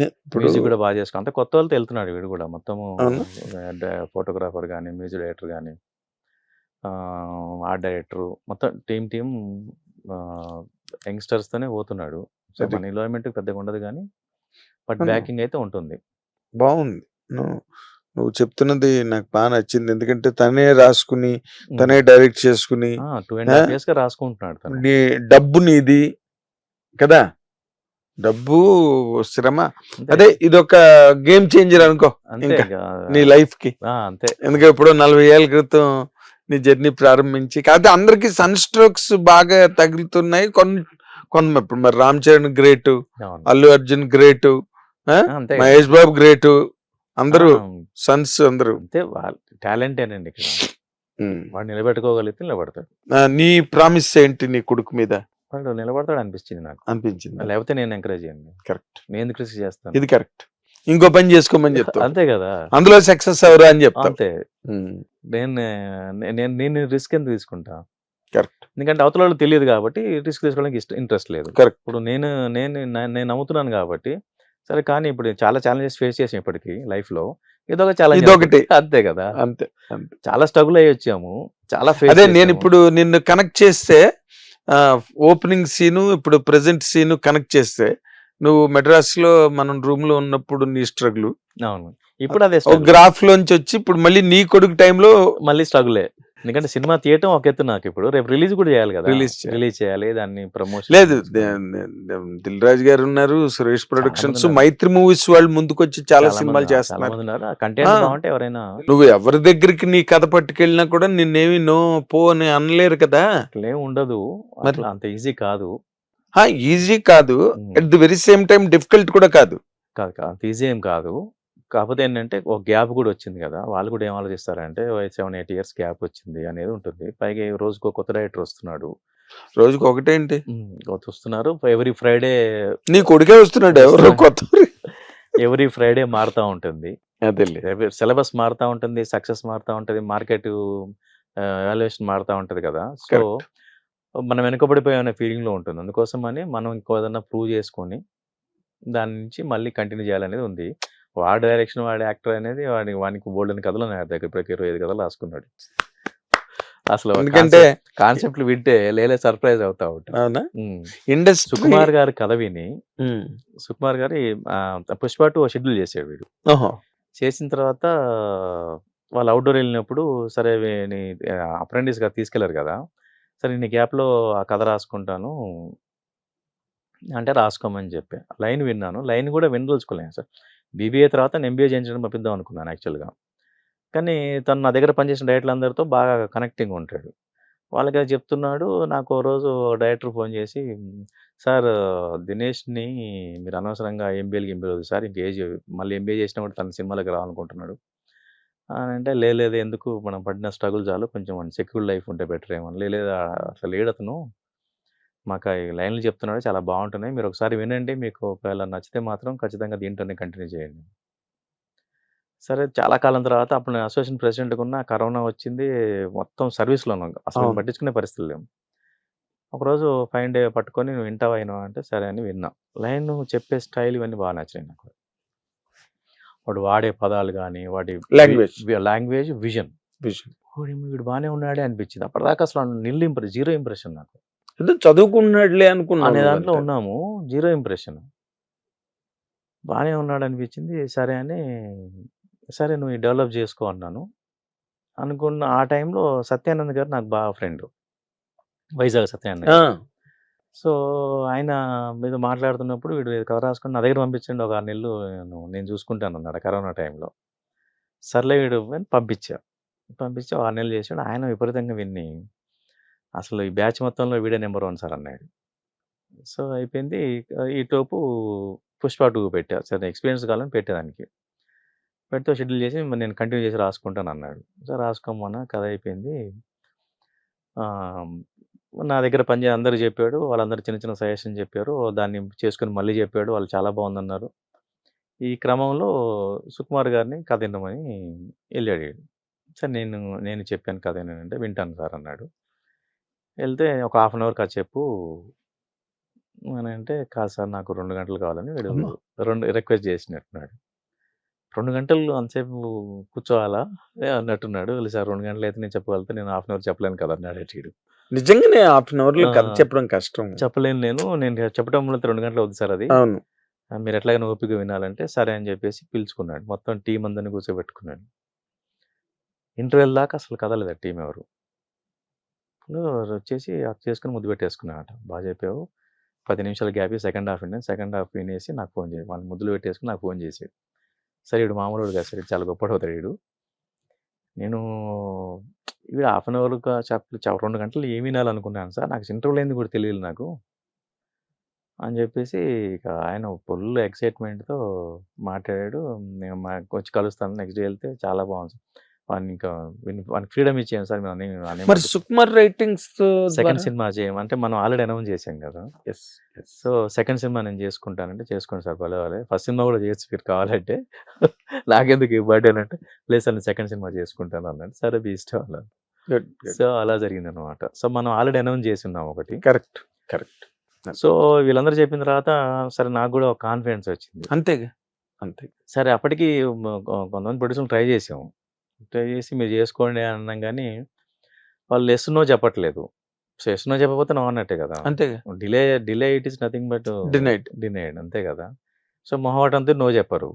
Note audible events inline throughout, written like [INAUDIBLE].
ఇప్పుడు మ్యూజిక్ కూడా బాగా చేసుకో అంత కొత్త వాళ్ళతో వెళ్తున్నాడు వీడు కూడా. మొత్తము? ఫోటోగ్రాఫర్ కానీ మ్యూజిక్ డైరెక్టర్ కానీ ఆర్ట్ డైరెక్టర్ మొత్తం టీమ్ టీమ్ యంగ్స్టర్స్ తోనే పోతున్నాడు. సో. మన ఇన్వాల్వ్మెంట్ పెద్దగా ఉండదు కానీ బట్. బ్యాకింగ్ అయితే ఉంటుంది. బాగుంది. నువ్వు చెప్తున్నది నాకు బాగా నచ్చింది. ఎందుకంటే తనే రాసుకుని తనే డైరెక్ట్ చేసుకుని రాసుకుంటున్నాడు డబ్బు నీది కదా? డబ్బు శ్రమ. అదే ఇది ఒక గేమ్ చేంజర్ అనుకో. నీ లైఫ్కి అంతే. ఎందుకంటే ఇప్పుడు నలభై ఏళ్ళ క్రితం నీ జర్నీ ప్రారంభించి కాకపోతే అందరికి సన్ స్ట్రోక్స్ బాగా తగులుతున్నాయి. కొన్ని కొన్ని ఇప్పుడు మరి Ram Charan great. Allu Arjun great Mahesh Babu great. అందరూ సన్స్ అందరూ. వాళ్ళ టాలెంటేనండి ఇక్కడ. వాడు నిలబెట్టుకోగలిగితే నిలబడతాడు. నీ ప్రామిస్ ఏంటి నీ కొడుకు మీద? వాడు నిలబడతాడు అనిపించింది నాకు. అనిపించింది? లేకపోతే నేను ఎంకరేజ్ చేయండి. కరెక్ట్ నేను రిస్క్ చేస్తాను? ఇది కరెక్ట్ ఇంకో పని చేసుకోమని చెప్తావు. అంతే కదా. అందులో సక్సెస్ అవరా అని చెప్తావు. అంతే. నేను నేను నేను రిస్క్ ఎందుకు తీసుకుంటా? కరెక్ట్ ఎందుకంటే అవతల వాళ్ళకి తెలియదు కాబట్టి రిస్క్ తీసుకోవడానికి ఇష్టం ఇంట్రెస్ట్ లేదు. Correct. ఇప్పుడు నేను నేను నేను నమ్ముతున్నాను కాబట్టి సరే కానీ ఇప్పుడు చాలా ఛాలెంజెస్ ఫేస్ చేసాం ఇప్పటికి లైఫ్లో ఇదొక ఛాలెంజ్ ఇదొకటి. అంతే కదా. అంతే చాలా స్ట్రగుల్ అయ్యి వచ్చాము చాలా అదే నేను. ఇప్పుడు నిన్ను కనెక్ట్ చేస్తే ఓపెనింగ్ సీను ఇప్పుడు ప్రెసెంట్ సీను కనెక్ట్ చేస్తే నువ్వు మెడ్రాస్లో మనం రూమ్లో ఉన్నప్పుడు నీ స్ట్రగుల్ అవును. ఇప్పుడు అదే. గ్రాఫ్ లోంచి వచ్చి ఇప్పుడు మళ్ళీ నీ కొడుకు టైంలో మళ్ళీ స్ట్రగులే ఎందుకంటే సినిమా తీయటం ఒక ఎత్తు నాకు ఇప్పుడు. రేపు రిలీజ్ కూడా చేయాలి కదా. చేయాలి. రిలీజ్ చేయాలి దాన్ని ప్రమోషన్ లేదు దిల్ రాజు గారు ఉన్నారు సురేష్ ప్రొడక్షన్స్. మైత్రి మూవీస్ వాళ్ళు ముందుకొచ్చి చాలా సినిమాలు చేస్తున్నారు. కంటెంట్ ఎవరైనా నువ్వు ఎవరి దగ్గరికి నీ కథ పట్టుకెళ్ళినా కూడా నిన్నేమి నో పో అని అనలేరు కదా. అట్లే ఉండదు. మరి? అంత ఈజీ కాదు. ఈజీ కాదు. At the very same time difficult కూడా కాదు. కాదు కాదు అంత ఈజీ ఏం కాదు. కాకపోతే ఏంటంటే ఒక గ్యాప్ కూడా వచ్చింది కదా! వాళ్ళు కూడా ఏం ఆలోచిస్తారంటే సెవెన్ ఎయిట్ ఇయర్స్ గ్యాప్ వచ్చింది అనేది ఉంటుంది. పైగా రోజుకు కొత్త డైరెక్టర్ వస్తున్నాడు. రోజుకి ఒకటేంటి? వస్తున్నారు. ఎవ్రీ ఫ్రైడే నీ కొడుకే వస్తున్నాడు ఎవరో? కొత్త ఎవ్రీ ఫ్రైడే మారుతూ ఉంటుంది. సిలబస్ మారుతూ ఉంటుంది సక్సెస్ మారుతూ ఉంటుంది మార్కెట్ వాల్యుయేషన్ మారుతూ ఉంటుంది కదా! సో మనం వెనుకబడిపోయే అనే ఫీలింగ్లో ఉంటుంది. అందుకోసం అని మనం ఇంకో ఏదైనా ప్రూవ్ చేసుకొని దాని నుంచి మళ్ళీ కంటిన్యూ చేయాలనేది ఉంది. వాడి డైరెక్షన్ వాడి యాక్టర్ అనేది వాడి వానికి బోల్డ్ అని కథలు నా దగ్గర ఇప్పటికి ఇరవై ఐదు కథలు రాసుకున్నాడు. అసలు ఎందుకంటే కాన్సెప్ట్లు వింటే లేలే సర్ప్రైజ్ అవుతా ఉంటాం. ఇండస్ట్రీ సుకుమార్ గారి కథ విని సుకుమార్ గారి పుష్ప టూ షెడ్యూల్ చేసాడు వీడు. చేసిన తర్వాత వాళ్ళు అవుట్డోర్ వెళ్ళినప్పుడు సరే వీని అప్రెంటిస్గా తీసుకెళ్ళారు కదా సరే నీ గ్యాప్లో ఆ కథ రాసుకుంటాను అంటే రాసుకోమని చెప్పి. లైన్ విన్నాను. లైన్ కూడా వినదలుచుకోలేను సార్. బీబీఏ తర్వాత నేను ఎంబీఏ చేయించడం పంపిద్దాం అనుకున్నాను యాక్చువల్గా. కానీ తను నా దగ్గర పనిచేసిన డైరెక్టర్లు అందరితో బాగా కనెక్టింగ్ ఉంటాడు. వాళ్ళకి అది చెప్తున్నాడు నాకు రోజు డైరెక్టర్ ఫోన్ చేసి సార్ దినేష్ని మీరు అనవసరంగా ఎంబీఏలకి ఎంబీఏ సార్ ఇంక ఏజ్ మళ్ళీ ఎంబీఏ చేసినా కూడా తన సినిమాలకు రావాలనుకుంటున్నాడు. అని అంటే లేదు ఎందుకు? మనం పడిన స్ట్రగుల్ చాలు కొంచెం సెక్యూర్ లైఫ్ ఉంటే బెటర్ ఏమో లేదు అట్లా లేడు అతను మాకు ఈ లైన్లు చెప్తున్నాడు చాలా బాగుంటున్నాయి మీరు ఒకసారి వినండి. మీకు ఒకవేళ నచ్చితే మాత్రం ఖచ్చితంగా దీంట్లోనే కంటిన్యూ చేయండి. సరే చాలా కాలం తర్వాత అప్పుడు నేను అసోసియేషన్ ప్రెసిడెంట్ ఉన్న కరోనా వచ్చింది. మొత్తం సర్వీస్లో ఉన్నాం అసలు. పట్టించుకునే పరిస్థితులు లేవు. ఒకరోజు ఫైన్ డే పట్టుకొని నువ్వు వింటావా అయినా అంటే సరే అని విన్నా. లైన్ చెప్పే స్టైల్ ఇవన్నీ బాగా నచ్చినాయి నాకు. వాడు వాడే పదాలు కానీ వాటి Language. లాంగ్వేజ్. విజన్. వీడు బాగానే ఉన్నాడే అనిపించింది. అప్పటిదాకా అసలు నిల్ ఇంప్రెస్ జీరో ఇంప్రెషన్ నాకు. ఏదో చదువుకున్నాడులే అనుకున్నాను అనే దాంట్లో. ఉన్నాము. Zero impression. బాగానే ఉన్నాడు అనిపించింది సరే అని సరే నువ్వు డెవలప్ చేసుకో అన్నాను. అనుకున్న ఆ టైంలో సత్యానంద్ గారు నాకు బాగా ఫ్రెండ్. వైజాగ్ సత్యానంద్. సో ఆయన మీద మాట్లాడుతున్నప్పుడు వీడు కథ రాసుకొని నా దగ్గర పంపించండి ఒక ఆరు నెలలు నేను చూసుకుంటాను అన్నాడు కరోనా టైంలో. సర్లే వీడు పంపించా. పంపించి ఆరు నెలలు చేసాడు ఆయన విపరీతంగా విన్ని అసలు ఈ బ్యాచ్ మొత్తంలో వీడే నెంబర్ వన్ సార్ అన్నాడు. సో అయిపోయింది. ఈ టోపు పుష్ప టూ పెట్టా. సార్ ఎక్స్పీరియన్స్ కావాలని పెట్టేదానికి పెడితే షెడ్యూల్ చేసి నేను కంటిన్యూ చేసి రాసుకుంటాను అన్నాడు. సార్ రాసుకోమన్నా కథ అయిపోయింది. నా దగ్గర పనిచే అందరూ చెప్పాడు. వాళ్ళందరూ చిన్న చిన్న సజెషన్ చెప్పారు. దాన్ని చేసుకుని మళ్ళీ చెప్పాడు. వాళ్ళు చాలా బాగుందన్నారు. ఈ క్రమంలో సుకుమార్ గారిని కథ వినమని వెళ్ళాడు. సార్ నేను నేను చెప్పాను కథ ఏంటంటే వింటాను సార్ అన్నాడు. వెళ్తే ఒక హాఫ్ అన్ అవర్ కథ చెప్పు అని అంటే కాదు సార్ నాకు రెండు గంటలు కావాలని వీడు. రెండు రిక్వెస్ట్ చేసినట్టున్నాడు. రెండు గంటలు అంతసేపు కూర్చోవాలా? అన్నట్టున్నాడు. "లేదు సార్ రెండు గంటలు అయితే నేను చెప్పగలుగుతా నేను హాఫ్ అన్ అవర్ చెప్పలేను కదా అన్నాడు వీడు నిజంగానే హాఫ్ అన్ అవర్లో కథ. చెప్పడం కష్టం. చెప్పలేను నేను. నేను చెప్పడం వల్ల రెండు గంటలు అవుతుంది సార్ అది. అవును. మీరు ఎట్లాగైనా ఓపిక వినాలంటే సరే అని చెప్పేసి పిలుచుకున్నాడు. మొత్తం టీం అందరిని కూర్చోబెట్టుకున్నాడు. ఇంటర్వెల్ దాకా అసలు కదలేదు ఆ టీం ఎవరు. వచ్చేసి అది చేసుకుని ముద్దు పెట్టేసుకున్నాడట బాగా చెప్పావు. పది నిమిషాల గ్యాప్ సెకండ్ హాఫ్ ఉండే సెకండ్ హాఫ్ వినేసి నాకు ఫోన్ చేసి వాళ్ళు ముద్దులు పెట్టేసుకుని నాకు ఫోన్ చేసాడు సరే వీడు మామూలు వాడు కాదు సరే చాలా గొప్పడు అవుతాడు వీడు. నేను వీడు హాఫ్ అన్ అవర్గా చెప్ప రెండు గంటలు ఏమి వినాలనుకున్నాను సార్? నాకు ఇంటర్వ్యూలు ఏంది కూడా తెలియదు నాకు. అని చెప్పేసి ఇక ఆయన ఫుల్ ఎక్సైట్మెంట్తో మాట్లాడాడు. నేను మా వచ్చి కలుస్తాను. నెక్స్ట్ డే వెళ్తే చాలా బాగుంది వాడిని ఇంకా వానికి ఫ్రీడమ్ ఇచ్చాను సార్ మరి సుకుమార్ రైటింగ్స్ సెకండ్ సినిమా చేయం అంటే మనం ఆల్రెడీ అనౌన్స్ చేసాం కదా. సో సెకండ్ సినిమా నేను చేసుకుంటానంటే చేసుకోండి సార్ వాళ్ళే ఫస్ట్ సినిమా కూడా చేయొచ్చు మీరు కావాలంటే. [LAUGHS] నాకెందుకు బర్త్డే అంటే లేదు సార్ నేను సెకండ్ సినిమా చేసుకుంటాను అన్నాడు. సరే మీ ఇష్టం అన్నాను సో అలా జరిగింది అనమాట సో మనం ఆల్రెడీ అనౌన్స్ చేసి ఉన్నాం ఒకటి కరెక్ట్ కరెక్ట్ సో వీళ్ళందరూ చెప్పిన తర్వాత సరే నాకు కూడా ఒక కాన్ఫిడెన్స్ వచ్చింది. అంతేగా అంతే. సరే అప్పటికి కొంతమంది ప్రొడ్యూసర్లు ట్రై చేసాం ట్రై చేసి మీరు చేసుకోండి అని అన్నాం కానీ వాళ్ళు ఎస్ నో చెప్పట్లేదు. సో ఎస్ నో చెప్పకపోతే నో అన్నట్టే కదా. అంతేగా delay delay it is nothing but denied denied అంతే కదా. సో మొహమాటంతో నో చెప్పరు.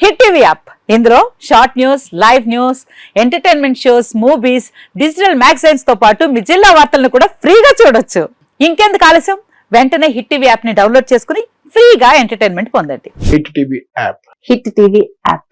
హిట్ టీవీ యాప్ ఇందులో short news live news entertainment shows movies digital మ్యాగజైన్స్తో పాటు మీ జిల్లా వార్తలను కూడా ఫ్రీగా చూడొచ్చు. ఇంకెందుకు ఆలస్యం? వెంటనే హిట్ టీవీ యాప్ని డౌన్లోడ్ చేసుకుని ఫ్రీగా ఎంటర్టైన్మెంట్ పొందండి. Hit TV app Hit TV app